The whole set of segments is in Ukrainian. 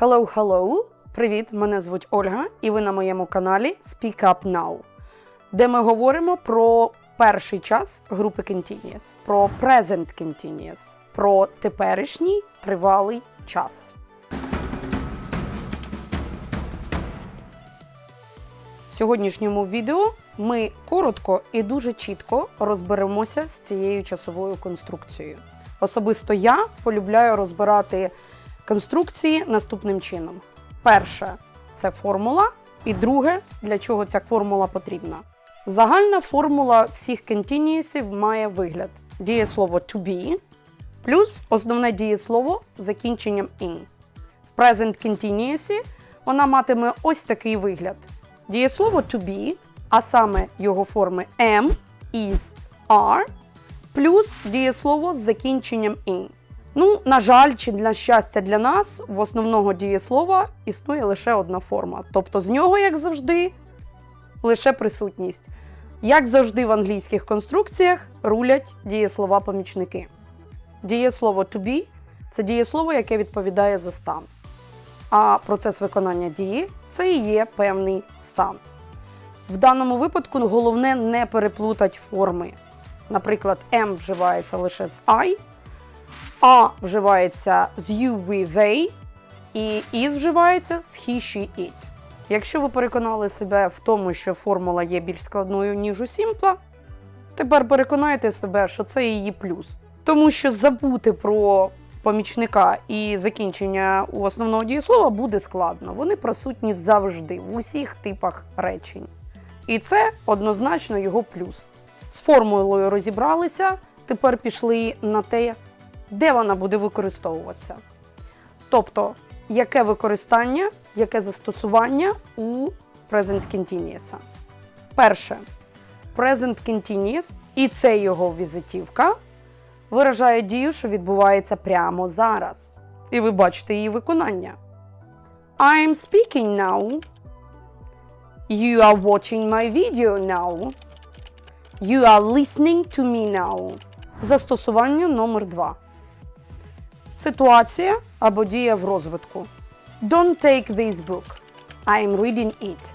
Hello, hello! Привіт! Мене звуть Ольга, і ви на моєму каналі Speak Up Now, де ми говоримо про перший час групи Continuous, про Present Continuous, про теперішній тривалий час. В сьогоднішньому відео ми коротко і дуже чітко розберемося з цією часовою конструкцією. Особисто я полюбляю розбирати конструкції наступним чином: перше це формула, і друге, для чого ця формула потрібна. Загальна формула всіх континіусів має вигляд: дієслово to be плюс основне дієслово з закінченням in. В present continuous вона матиме ось такий вигляд: дієслово to be, а саме його форми am, is, are, плюс дієслово з закінченням in. Ну, на жаль, чи для щастя для нас, в основного дієслова існує лише одна форма. Тобто з нього, як завжди, лише присутність. Як завжди в англійських конструкціях рулять дієслова-помічники. Дієслово to be це дієслово, яке відповідає за стан. А процес виконання дії це і є певний стан. В даному випадку головне не переплутати форми. Наприклад, M вживається лише з I, А вживається з you, we, they, і is вживається з he, she, it. Якщо ви переконали себе в тому, що формула є більш складною, ніж у Сімпла, тепер переконайте себе, що це її плюс. Тому що забути про помічника і закінчення у основного дієслова буде складно. Вони присутні завжди в усіх типах речень. І це однозначно його плюс. З формулою розібралися, тепер пішли на те, де вона буде використовуватися. Тобто, яке використання, яке застосування у Present Continuous. Перше, Present Continuous, і це його візитівка, виражає дію, що відбувається прямо зараз. І ви бачите її виконання. I'm speaking now. You are watching my video now. You are listening to me now. Застосування номер 2 Ситуація або дія в розвитку. Don't take this book. I am reading it.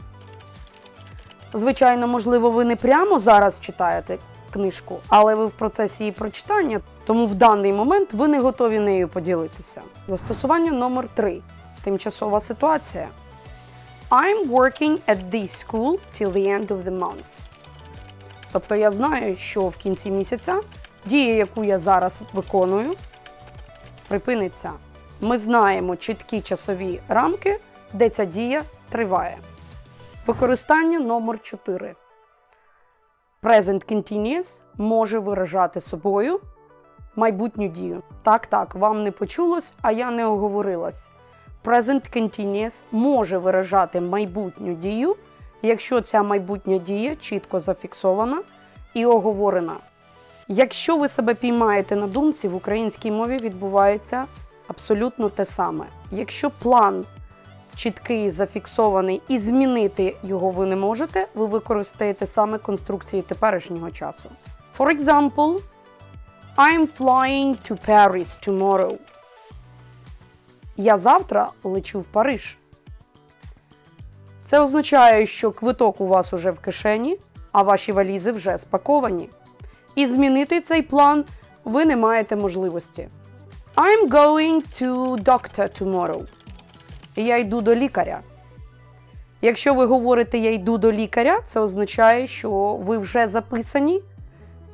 Звичайно, можливо, ви не прямо зараз читаєте книжку, але ви в процесі її прочитання, тому в даний момент ви не готові нею поділитися. Застосування номер 3 Тимчасова ситуація. I'm working at this school till the end of the month. Тобто я знаю, що в кінці місяця дія, яку я зараз виконую, припиниться. Ми знаємо чіткі часові рамки, де ця дія триває. Використання номер 4. Present Continuous може виражати собою майбутню дію. Так, так, вам не почулось, а я не оговорилась. Present Continuous може виражати майбутню дію, якщо ця майбутня дія чітко зафіксована і оговорена. Якщо ви себе піймаєте на думці, в українській мові відбувається абсолютно те саме. Якщо план чіткий, зафіксований і змінити його ви не можете, ви використаєте саме конструкції теперішнього часу. For example, I'm flying to Paris tomorrow. Я завтра лечу в Париж. Це означає, що квиток у вас уже в кишені, а ваші валізи вже спаковані. І змінити цей план ви не маєте можливості. I'm going to doctor tomorrow. Я йду до лікаря. Якщо ви говорите я йду до лікаря, це означає, що ви вже записані,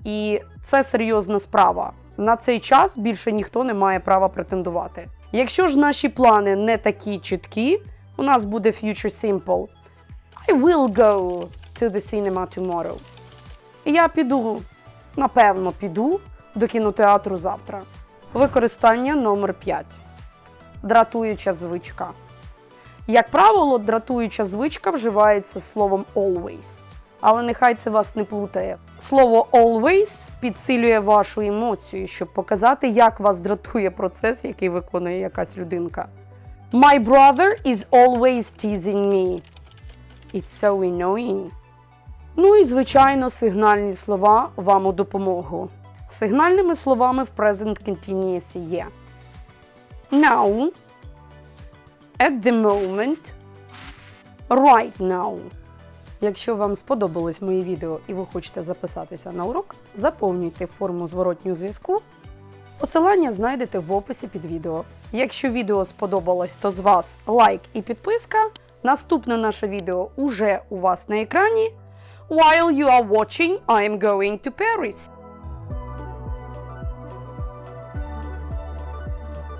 і це серйозна справа. На цей час більше ніхто не має права претендувати. Якщо ж наші плани не такі чіткі, у нас буде future simple. I will go to the cinema tomorrow. Я піду, напевно, піду до кінотеатру завтра. Використання номер 5. Дратуюча звичка. Як правило, дратуюча звичка вживається словом always. Але нехай це вас не плутає. Слово always підсилює вашу емоцію, щоб показати, як вас дратує процес, який виконує якась людинка. My brother is always teasing me. It's so annoying. Ну і, звичайно, сигнальні слова вам у допомогу. Сигнальними словами в Present Continuous є Now, at the moment, right now. Якщо вам сподобалось моє відео і ви хочете записатися на урок, заповнюйте форму зворотнього зв'язку. Посилання знайдете в описі під відео. Якщо відео сподобалось, то з вас лайк і підписка. Наступне наше відео уже у вас на екрані. While you are watching, I am going to Paris.